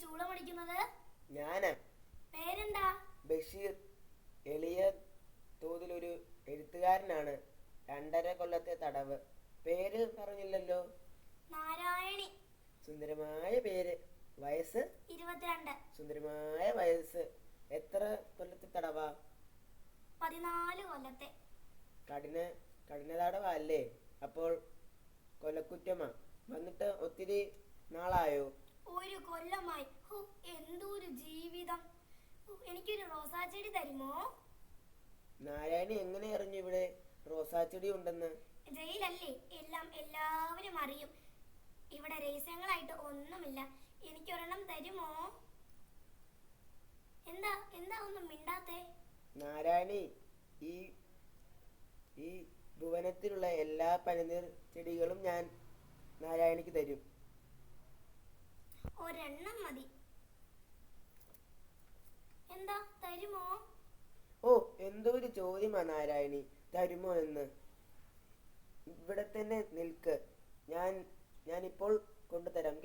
ചൂളമടിക്കുന്നത്? ഞാനാ. പേരെന്താ? ബഷീർ. എളിയ ഒരു എഴുത്തുകാരനാണ്. രണ്ടര കൊല്ലത്തെ തടവ്. പേര് പറഞ്ഞില്ലല്ലോ. നാരായണി. സുന്ദരമായ പേര്. വയസ്സ്? ഇരുപത്തിരണ്ട്. സുന്ദരമായ വയസ്സ്. എത്ര കൊല്ലത്തെ തടവാ? പതിനാല് കൊല്ലത്തെ. കഠിന കഠിന തടവാ അല്ലേ അപ്പോൾ കൊലക്കുറ്റമാ. വന്നിട്ട് ഒത്തിരി നാളായോ? ഒരു കൊല്ലമായി. ഹോ, എന്തൊരു ജീവിതം. എനിക്കൊരു റോസാ ചെടി തരുമോ? നാരായണി എങ്ങനെ അറിഞ്ഞു ഇവിടെ റോസാച്ചെടി ഉണ്ടെന്ന്? ജയിലല്ലേ? എല്ലാം എല്ലാവരും അറിയും. ഇവിടെ രഹസ്യങ്ങളായിട്ട് ഒന്നുമില്ല. എനിക്കൊരെണ്ണം തരുമോ? എന്താ എന്താ ഒന്നും മിണ്ടാത്തെ? നാരായണി ഈ ഈ ഭുവനത്തിലുള്ള എല്ലാ പനിനീർ ചെടികളും ഞാൻ നാരായണിക്ക് തരും. ഒരെണ്ണം മതി. എന്താ തരുമോ? ഓ എന്തോ ഒരു ചോദ്യമാ നാരായണി. തരുമോ എന്ന്. ഇവിടെ തന്നെ നിൽക്ക്. ഞാൻ ഞാൻ ഇപ്പോൾ കൊണ്ടുതരാം.